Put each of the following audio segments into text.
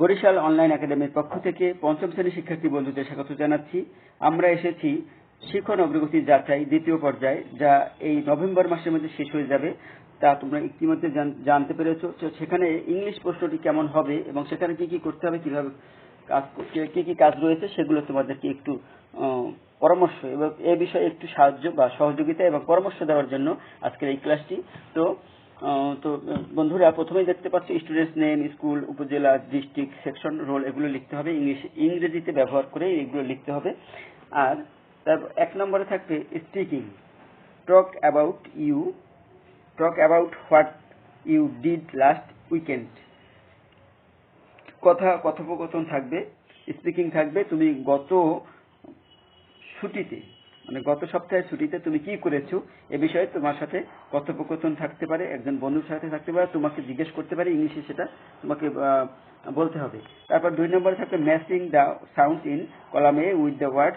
Barishal online একাডেমির পক্ষ থেকে পঞ্চম শ্রেণির শিক্ষার্থী বন্ধুদের স্বাগত জানাচ্ছি। আমরা এসেছি শিখন অগ্রগতি যাচাই দ্বিতীয় পর্যায়ে, যা এই নভেম্বর মাসের মধ্যে শেষ হয়ে যাবে, তা তোমরা ইতিমধ্যে জানতে পেরেছ। সেখানে ইংলিশ প্রশ্নটি কেমন হবে এবং সেখানে কি কি করতে হবে, কীভাবে কাজ কি কি কাজ রয়েছে, সেগুলো তোমাদেরকে একটু পরামর্শ এবং এ বিষয়ে একটু সাহায্য বা সহযোগিতা এবং পরামর্শ দেওয়ার জন্য আজকের এই ক্লাসটি। তো তো বন্ধুরা, প্রথমেই দেখতে পাচ্ছি স্টুডেন্টস নেম স্কুল উপজেলা ডিস্ট্রিক্ট সেকশন রোল এগুলো লিখতে হবে। ইংলিশ, ইংরেজিতে ব্যবহার করে এগুলো লিখতে হবে। আর তারপর এক নম্বরে থাকবে speaking talk about you talk about what you did last weekend কথা, কথোপকথন থাকবে স্পিকিং থাকবে। তুমি গত ছুটিতে মানে গত সপ্তাহের ছুটিতে তুমি কি করেছ? এ বিষয়ে তোমার সাথে কথোপকথন থাকতে পারে, একজন বন্ধুর সাথে থাকতে পারে, তোমাকে জিজ্ঞেস করতে পারে, ইংলিশে সেটা তোমাকে বলতে হবে। তারপর দুই নম্বরে থাকবে matching the sound in column A with the word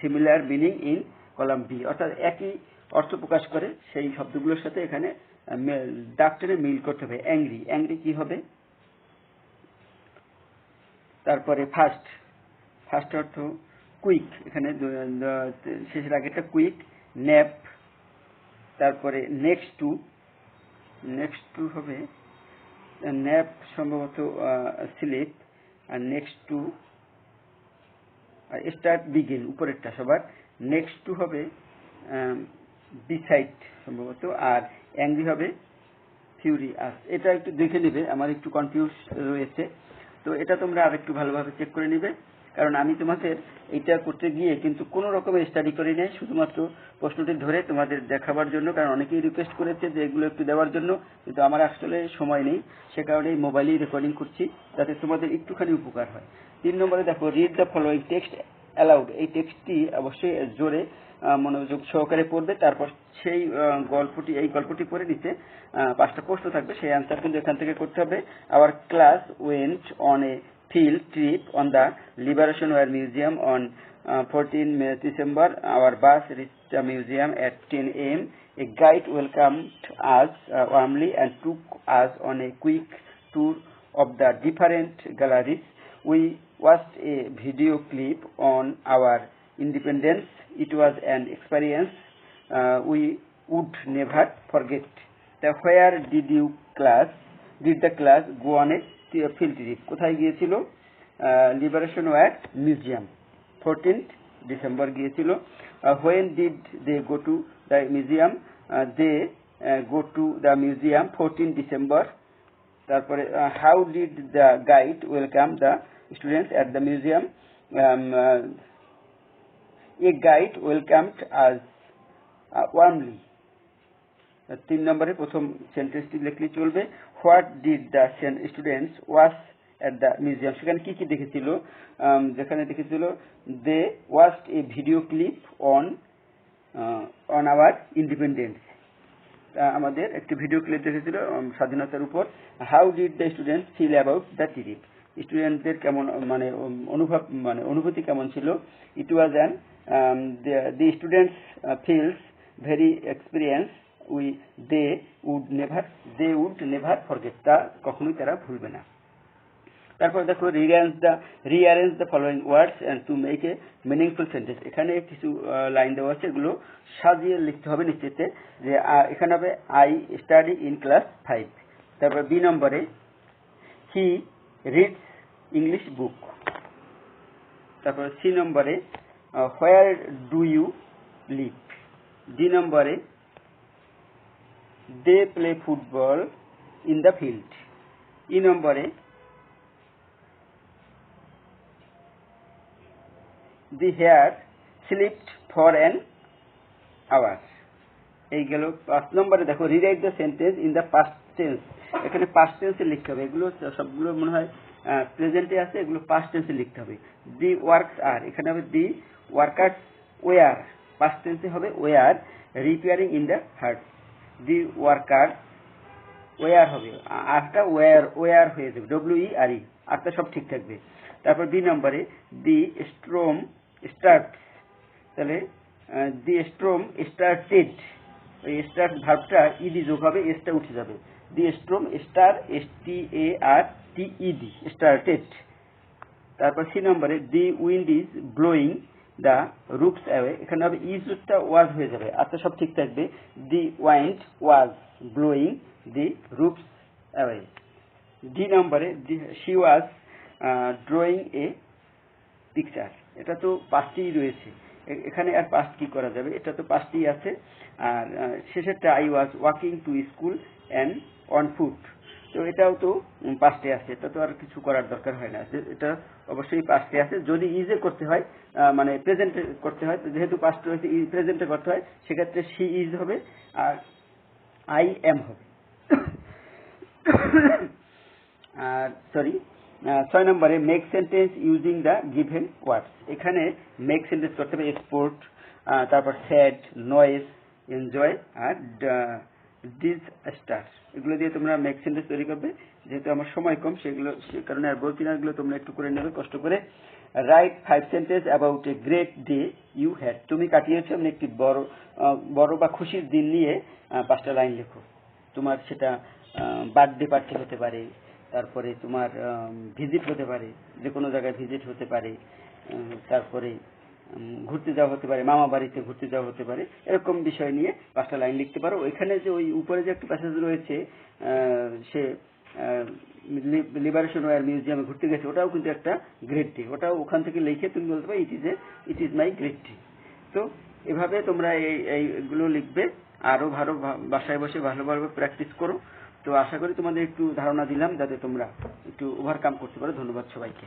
similar meaning in column B অর্থাৎ একই অর্থ প্রকাশ করে সেই শব্দগুলোর সাথে এখানে ডাক্তারে মিল করতে হবে অ্যাংরি অ্যাংরি কি হবে? তারপরে ফার্স্ট ফার্স্ট অর্থ কুইক এখানে শেষের আগেটা কুইক ন্যাপ তারপরে নেক্সট টু নেক্সট টু হবে ন্যাপ সম্ভবত স্লিপ আর নেক্সট টু স্টার্ট বিগিন উপরেরটা সবার নেক্সট টু হবে বিসাইড সম্ভবত, আর অ্যাংরি হবে ফিউরি আস এটা একটু দেখে নিবে, আমার একটু কনফিউজ রয়েছে, তো এটা তোমরা আর একটু ভালোভাবে চেক করে নিবে। কারণ আমি তোমাদের এইটা করতে গিয়ে কিন্তু কোন রকমের স্টাডি করি নাই, শুধুমাত্র প্রশ্নটি ধরে তোমাদের দেখাবার জন্য, কারণ অনেকেই রিকোয়েস্ট করেছে যে এগুলো একটু দেওয়ার জন্য, কিন্তু আমার আসলে সময় নেই, সে কারণে মোবাইলেই রেকর্ডিং করছি, যাতে তোমাদের একটুখানি উপকার হয়। তিন নম্বরে দেখো read the following text allowed এই টেক্সটটি অবশ্যই জোরে মনোযোগ সহকারে পড়বে, তারপর সেই গল্পটি, এই গল্পটি পড়ে নিতে পাঁচটা প্রশ্ন থাকবে, সেই অ্যান্সার কিন্তু এখান থেকে করতে হবে। Our class went on a field trip on the Liberation War Museum on uh, 14 December. Our bus reached the museum at 10 a.m. A guide welcomed us uh, warmly and took us on a quick tour of the different galleries. We watched a video clip on our independence. It was an experience uh, we would never forget. The where did you class? Did the class go on a field trip কোথায় গিয়েছিল? Liberation war museum fourteenth December গিয়েছিল। When did they go to the museum they go to the museum fourteen December তারপরে how did the guide welcome the students at the museum a guide welcomed us warmly তিন নম্বরে প্রথম সেন্টেন্সটি লিখলে চলবে what did the students watch at the museum সেখানে কি কি দেখেছিল? যেখানে দেখেছিল they watched a video clip on on our independence আমাদের একটি ভিডিও ক্লিপ দেখেছিল স্বাধীনতার উপর। How did the student feel about the trip স্টুডেন্টদের কেমন মানে অনুভব মানে অনুভূতি কেমন ছিল? It was an the students feels very experience we they would never, they would never forget তা কখনোই তারা ভুলবে না। তারপর দেখো rearrange the rearrange the following words and to make a meaningful sentence এখানে কিছু লাইন দেওয়া আছে, এগুলো সাজিয়ে লিখতে হবে নিশ্চিতে যে এখানে হবে I study in class five তারপর বি নম্বরে হি রিডস ইংলিশ বুক তারপর সি নম্বরে where do you live D নম্বরে they play football in the field E নম্বরে the hare slept for an hour এই গেল পাঁচ নম্বরে দেখো rewrite the sentence in the past tense এখানে পাস্ট টেন্সে লিখতে হবে। এগুলো সবগুলো মনে হয় প্রেজেন্টে আছে, এগুলো পাস্ট টেন্সে লিখতে হবে। দি ওয়ার্কস আর এখানে হবে দি ওয়ার্কার্স ওয়ার পাস্ট টেন্সে হবে were repairing in the heart the worker, were হবে। আরটা ওয়ার ওয়ার হয়ে যাবে ডব্লিউ ই আর ই আরটা সব ঠিক থাকবে। তারপর বি নম্বরে, দি স্ট্রোম স্টার্ট, তাহলে দি স্ট্রোম স্টার্টেড, ওই স্টার্ট ভার্বটা ইডি যোগ হবে এসটা উঠে যাবে। The storm start S T A R T E D started তারপর সি নম্বরে, the wind is blowing the ropes away এখানে হবে ইজটা ওয়াজ হয়ে যাবে। আচ্ছা সব ঠিক থাকবে। The wind was blowing the ropes away D নম্বরে she was drawing a picture এটা তো পাঁচটিই রয়েছে। এখানে আর পাঁচ কি করা যাবে? এটা তো পাঁচটি আছে। আর শেষেরটা I was walking to school and on foot তো এটাও তো পাঁচটি আছে। এটা তো আর কিছু করার দরকার হয় না। এটা অবশ্যই পাঁচটি আছে। যদি ইজে করতে হয় মানে প্রেজেন্টে করতে হয়, তো যেহেতু পাঁচটি রয়েছে প্রেজেন্টে করতে হয়, সেক্ষেত্রে সি ইজ হবে আর আই এম হবে। আর সরি ছয় নম্বরে make sentence using the given words এখানে মেক সেন্টেন্স করতে হবে এক্সপোর্ট তারপর স্যাড নয়েস এনজয় আর ডিসস্টার এগুলো দিয়ে তোমরা মেক সেন্টেন্স তৈরি করবে। যেহেতু আমার সময় কম, সেগুলো, সে কারণে আর বলছি না, এগুলো তোমরা একটু করে নেবে, কষ্ট করে। Write five sentence about a great day you had তুমি কাটিয়েছো এমনি একটি বড় বড় বা খুশির দিন নিয়ে পাঁচটা লাইন লেখো। তোমার সেটা বার্থডে পার্টি হতে পারে, তারপরে তোমার ভিজিট হতে পারে যে কোনো জায়গায় ভিজিট হতে পারে তারপরে ঘুরতে যাওয়া হতে পারে, মামা বাড়িতে ঘুরতে যাওয়া হতে পারে, এরকম বিষয় নিয়ে পাঁচটা লাইন লিখতে পারো। ওইখানে যে ওই উপরে যে একটা প্যাসেজ রয়েছে সে লিবারেশন ওয়ার মিউজিয়ামে ঘুরতে গেছে, ওটাও কিন্তু একটা গ্রেট ডে ওটাও ওখান থেকে লিখে তুমি বলতে পারো it is a it is my great day তো এভাবে তোমরা এই, এইগুলো লিখবে, আরও ভালো বাসায় বসে ভালোভাবে প্র্যাকটিস করো। তো আশা করি তোমাদের একটু ধারণা দিলাম, যাতে তোমরা একটু ওভারকাম করতে পারো। ধন্যবাদ সবাইকে।